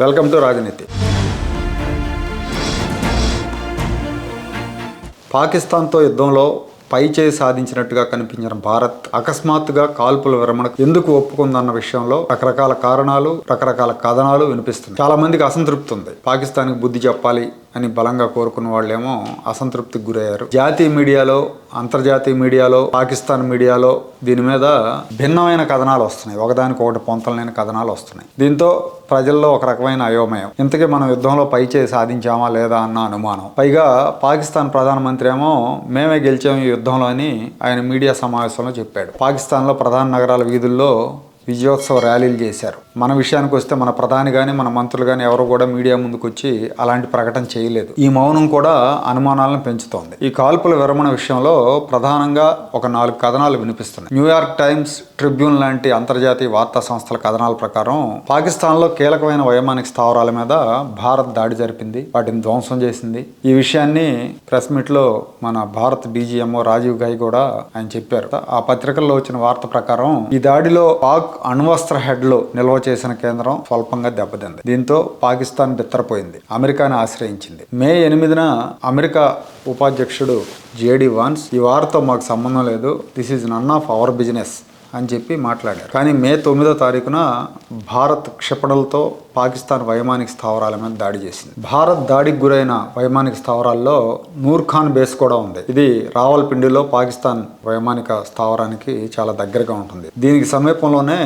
Welcome to రాజనీతి. పాకిస్తాన్తో యుద్ధంలో పై చేయి సాధించినట్టుగా కనిపించిన భారత్ అకస్మాత్తుగా కాల్పుల విరమణకు ఎందుకు ఒప్పుకుందన్న విషయంలో రకరకాల కారణాలు రకరకాల కథనాలు వినిపిస్తున్నాయి. చాలా మందికి అసంతృప్తి ఉంది. పాకిస్తాన్కి బుద్ధి చెప్పాలి అని బలంగా కోరుకున్న వాళ్ళేమో అసంతృప్తికి గురయ్యారు. జాతీయ మీడియాలో అంతర్జాతీయ మీడియాలో పాకిస్తాన్ మీడియాలో దీని మీద భిన్నమైన కథనాలు వస్తున్నాయి. ఒకదానికొకటి పొంతలైన కథనాలు వస్తున్నాయి. దీంతో ప్రజల్లో ఒక రకమైన అయోమయం. ఇంతకీ మనం యుద్ధంలో పై చేయి సాధించామా లేదా అన్న అనుమానం. పైగా పాకిస్తాన్ ప్రధానమంత్రి ఏమో మేమే గెలిచాము ఈ యుద్ధంలో అని ఆయన మీడియా సమావేశంలో చెప్పాడు. పాకిస్తాన్లో ప్రధాన నగరాల వీధుల్లో విజయోత్సవ ర్యాలీలు చేశారు. మన విషయానికి వస్తే మన ప్రధాని కానీ మన మంత్రులు కానీ ఎవరు కూడా మీడియా ముందుకు వచ్చి అలాంటి ప్రకటన చేయలేదు. ఈ మౌనం కూడా అనుమానాలను పెంచుతోంది. ఈ కాల్పుల విరమణ విషయంలో ప్రధానంగా ఒక నాలుగు కథనాలు వినిపిస్తున్నాయి. న్యూయార్క్ టైమ్స్ ట్రిబ్యూన్ లాంటి అంతర్జాతీయ వార్తా సంస్థల కథనాల ప్రకారం పాకిస్తాన్లో కీలకమైన వైమానిక స్థావరాల మీద భారత్ దాడి జరిపింది. వాటిని ధ్వంసం చేసింది. ఈ విషయాన్ని ప్రెస్ మీట్లో మన భారత్ డీజీఎంఓ రాజీవ్ గాయ్ కూడా ఆయన చెప్పారు. ఆ పత్రికల్లో వచ్చిన వార్త ప్రకారం ఈ దాడిలో పాక్ అణ్వస్త్ర హెడ్లో నిల్వ చేసిన కేంద్రం స్వల్పంగా దెబ్బతింది. దీంతో పాకిస్తాన్ బిత్తరపోయింది. అమెరికాను ఆశ్రయించింది. మే ఎనిమిదిన అమెరికా ఉపాధ్యక్షుడు జేడి వాన్స్ ఈ వారితో మాకు సంబంధం లేదు. This is none of our business అని చెప్పి మాట్లాడారు. కానీ మే తొమ్మిదో తారీఖున భారత్ క్షిపణులతో పాకిస్తాన్ వైమానిక స్థావరాల మీద దాడి చేసింది. భారత్ దాడికి గురైన వైమానిక స్థావరాల్లో నూర్ ఖాన్ బేస్ కూడా ఉంది. ఇది రావల్పిండిలో పాకిస్తాన్ వైమానిక స్థావరానికి చాలా దగ్గరగా ఉంటుంది. దీనికి సమీపంలోనే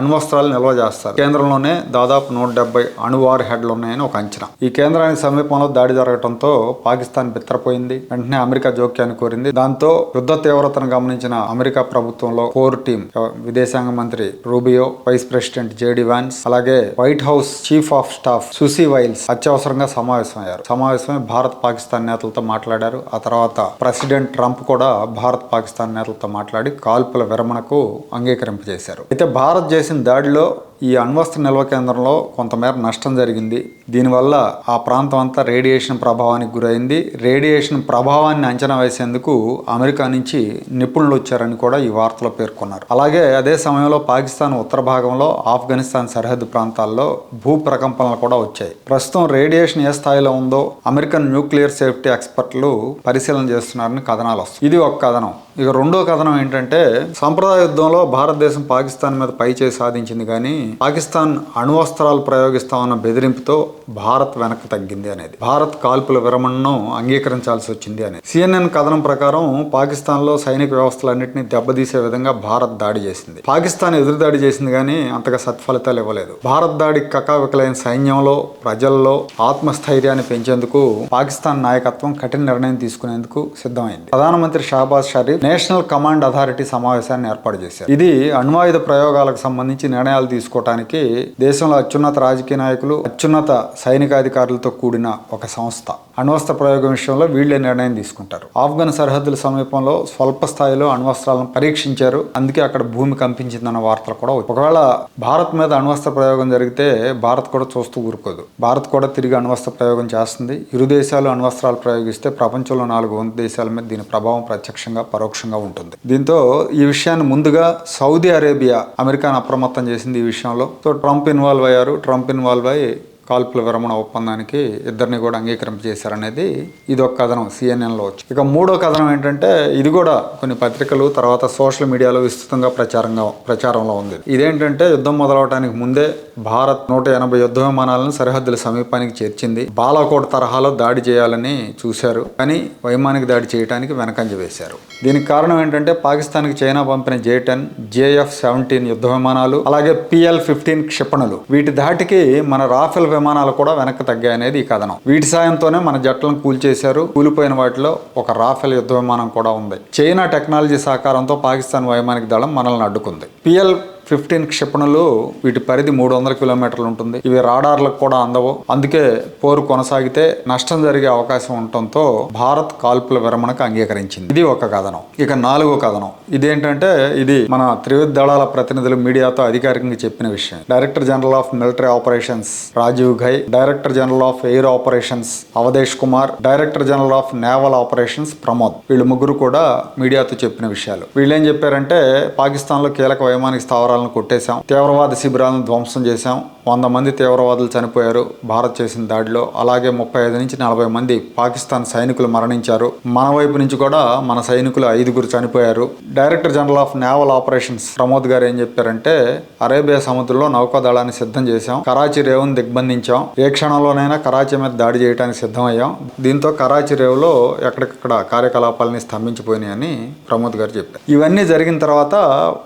అణ్వస్త్రాలు నిల్వ చేస్తారు. కేంద్రంలోనే దాదాపు నూట డెబ్బై అణువార్ హెడ్లు ఉన్నాయని ఒక అంచనా. ఈ కేంద్రానికి సమీపంలో దాడి జరగడంతో పాకిస్తాన్ బిత్తరపోయింది. వెంటనే అమెరికా జోక్యాన్ని కోరింది. దాంతో యుద్ధ తీవ్రతను గమనించిన అమెరికా ప్రభుత్వంలో కోర్ టీం విదేశాంగ మంత్రి Rubio vice president JD Vance అలాగే White House chief of staff Susie Wiles అత్యవసరంగా సమావేశమయ్యారు. సమావేశమై భారత్ పాకిస్తాన్ నేతలతో మాట్లాడారు. ఆ తర్వాత ప్రెసిడెంట్ ట్రంప్ కూడా భారత్ పాకిస్తాన్ నేతలతో మాట్లాడి కాల్పుల విరమణకు అంగీకరింపజేశారు. అయితే భారత్ చేసిన దాడిలో ఈ అణ్వస్త్ర నిల్వ కేంద్రంలో కొంతమేర నష్టం జరిగింది. దీనివల్ల ఆ ప్రాంతం అంతా రేడియేషన్ ప్రభావానికి గురైంది. రేడియేషన్ ప్రభావాన్ని అంచనా వేసేందుకు అమెరికా నుంచి నిపుణులు వచ్చారని కూడా ఈ వార్తలో పేర్కొన్నారు. అలాగే అదే సమయంలో పాకిస్తాన్ ఉత్తర భాగంలో ఆఫ్ఘనిస్తాన్ సరిహద్దు ప్రాంతాల్లో భూ ప్రకంపనలు కూడా వచ్చాయి. ప్రస్తుతం రేడియేషన్ ఏ స్థాయిలో ఉందో అమెరికన్ న్యూక్లియర్ సేఫ్టీ ఎక్స్పర్ట్లు పరిశీలన చేస్తున్నారని కథనాలు వస్తాయి ఇది ఒక కథనం. ఇక రెండో కథనం ఏంటంటే సంప్రదాయ యుద్ధంలో భారతదేశం పాకిస్తాన్ మీద పై చేయి సాధించింది కానీ పాకిస్తాన్ అణువస్త్రాలు ప్రయోగిస్తామన్న బెదిరింపుతో భారత్ వెనక్కి తగ్గింది అనేది. భారత్ కాల్పుల విరమణను అంగీకరించాల్సి వచ్చింది అనేది. సిఎన్ఎన్ కథనం ప్రకారం పాకిస్తాన్లో సైనిక వ్యవస్థలన్నింటినీ దెబ్బతీసే విధంగా భారత్ దాడి చేసింది. పాకిస్తాన్ ఎదురు దాడి చేసింది కానీ అంతగా సత్ఫలితాలు ఇవ్వలేదు. భారత్ దాడి కకావికలైన సైన్యంలో ప్రజల్లో ఆత్మస్థైర్యాన్ని పెంచేందుకు పాకిస్తాన్ నాయకత్వం కఠిన నిర్ణయం తీసుకునేందుకు సిద్ధమైంది. ప్రధానమంత్రి Shahbaz Sharif national command authority సమావేశాన్ని ఏర్పాటు చేశారు. ఇది అణ్వాయుధ ప్రయోగాలకు సంబంధించి నిర్ణయాలు తీసుకోవడానికి దేశంలో అత్యున్నత రాజకీయ నాయకులు అత్యున్నత సైనికాధికారులతో కూడిన ఒక సంస్థ. అణ్వస్త్ర ప్రయోగం విషయంలో వీళ్ళే నిర్ణయం తీసుకుంటారు. ఆఫ్ఘన్ సరిహద్దుల సమీపంలో స్వల్ప స్థాయిలో అణ్వస్త్రాలను పరీక్షించారు. అందుకే అక్కడ భూమి కంపించిందన్న వార్తలు కూడా ఒకవేళ భారత్ మీద అణ్వస్త్ర ప్రయోగం జరిగితే భారత్ కూడా చూస్తూ ఊరుకోదు. భారత్ కూడా తిరిగి అణ్వస్త్ర ప్రయోగం చేస్తుంది. ఇరు దేశాలు అణ్వస్త్రాలు ప్రయోగిస్తే ప్రపంచంలో నాలుగు వంద దేశాల మీద దీని ప్రభావం ప్రత్యక్షంగా పరోక్షంగా ఉంటుంది. దీంతో ఈ విషయాన్ని ముందుగా సౌదీ అరేబియా అమెరికాను అప్రమత్తం చేసింది ఈ విషయంలో. సో ట్రంప్ ఇన్వాల్వ్ అయ్యారు. ట్రంప్ ఇన్వాల్వ్ అయ్యి కాల్పుల విరమణ ఒప్పందానికి ఇద్దరిని కూడా అంగీకరింపజేశారనేది ఇది ఒక కథనం సిఎన్ఎన్లో వచ్చి. ఇక మూడో కథనం ఏంటంటే ఇది కూడా కొన్ని పత్రికలు తర్వాత సోషల్ మీడియాలో విస్తృతంగా ప్రచారంగా ప్రచారంలో ఉంది. ఇదేంటంటే యుద్ధం మొదలవడానికి ముందే భారత్ నూట ఎనభై యుద్ధ విమానాలను సరిహద్దుల సమీపానికి చేర్చింది. బాలాకోట్ తరహాలో దాడి చేయాలని చూశారు కానీ వైమానిక దాడి చేయడానికి వెనకంజ వేశారు. దీనికి కారణం ఏంటంటే పాకిస్తాన్కి చైనా పంపిన జే టెన్ జేఎఫ్ సెవెంటీన్ యుద్ధ విమానాలు అలాగే పిఎల్ ఫిఫ్టీన్ క్షిపణులు. వీటి దాటికి మన రాఫెల్ విమానాలు కూడా వెనక్కి తగ్గాయనేది ఈ కథనం. వీటి సాయంతోనే మన జట్లను కూల్చేశారు. కూలిపోయిన వాటిలో ఒక రాఫెల్ యుద్ధ విమానం కూడా ఉంది. చైనా టెక్నాలజీ సహకారంతో పాకిస్తాన్ వైమానిక దళం మనల్ని అడ్డుకుంది. పిఎల్ ఫిఫ్టీన్ క్షిపణులు వీటి పరిధి మూడు వందల కిలోమీటర్లు ఉంటుంది. ఇవి రాడార్లకు కూడా అందవు. అందుకే పోరు కొనసాగితే నష్టం జరిగే అవకాశం ఉండటంతో భారత్ కాల్పుల విరమణకు అంగీకరించింది. ఇది ఒక కథనం. ఇక నాలుగో కథనం. ఇదేంటంటే ఇది మన త్రివిధ దళాల ప్రతినిధులు మీడియాతో అధికారికంగా చెప్పిన విషయం. Director general of military operations Rajiv Ghai director general of air operations Awadhesh Kumar director general of naval operations Pramod. వీళ్ళు ముగ్గురు కూడా మీడియాతో చెప్పిన విషయాలు. వీళ్ళేం చెప్పారంటే పాకిస్తాన్లో కీలక వైమానిక శిబిరాలను కొట్టేశాం. తీవ్రవాద శిబిరాలను ధ్వంసం చేశాం. వంద మంది తీవ్రవాదులు చనిపోయారు భారత్ చేసిన దాడిలో. అలాగే ముప్పై ఐదు నుంచి నలభై మంది పాకిస్తాన్ సైనికులు మరణించారు. మన వైపు నుంచి కూడా మన సైనికులు ఐదుగురు చనిపోయారు. Director general of naval operations Pramod garu ఏం చెప్పారంటే అరేబియా సముద్రంలో నౌకాదళాన్ని సిద్ధం చేశాం కరాచీ రేవును దిగ్బంధించాం ఏ క్షణంలోనైనా కరాచీ మీద దాడి చేయడానికి సిద్ధమయ్యాం. దీంతో కరాచీ రేవులో ఎక్కడికక్కడ కార్యకలాపాలని స్తంభించిపోయినాయని ప్రమోద్ గారు చెప్పారు. ఇవన్నీ జరిగిన తర్వాత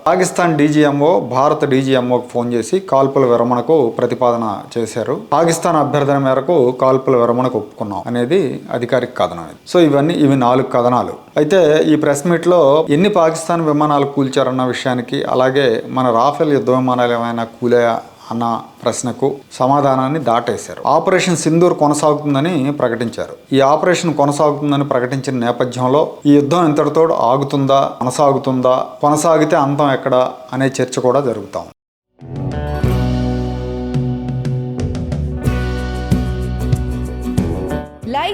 పాకిస్తాన్ డీజీఎంఓ భారత డీజీఎంఓకి ఫోన్ చేసి కాల్పుల విరమణకు ప్రతిపాదన చేశారు. పాకిస్తాన్ అభ్యర్థన మేరకు కాల్పుల విరమణకు ఒప్పుకున్నాం అనేది అధికారిక కథనం ఇది. సో ఇవన్నీ ఇవి నాలుగు కథనాలు. అయితే ఈ ప్రెస్ మీట్లో ఎన్ని పాకిస్తాన్ విమానాలు కూల్చారన్న విషయానికి అలాగే మన రాఫెల్ యుద్ధ విమానాలు ఏమైనా కూలాయా అన్న ప్రశ్నకు సమాధానాన్ని దాటేశారు. ఆపరేషన్ సింధూర్ కొనసాగుతుందని ప్రకటించారు. ఈ ఆపరేషన్ కొనసాగుతుందని ప్రకటించిన నేపథ్యంలో ఈ యుద్ధం ఇంతటితో ఆగుతుందా కొనసాగుతుందా కొనసాగితే అంతం ఎక్కడ అనే చర్చ కూడా జరుగుతాం.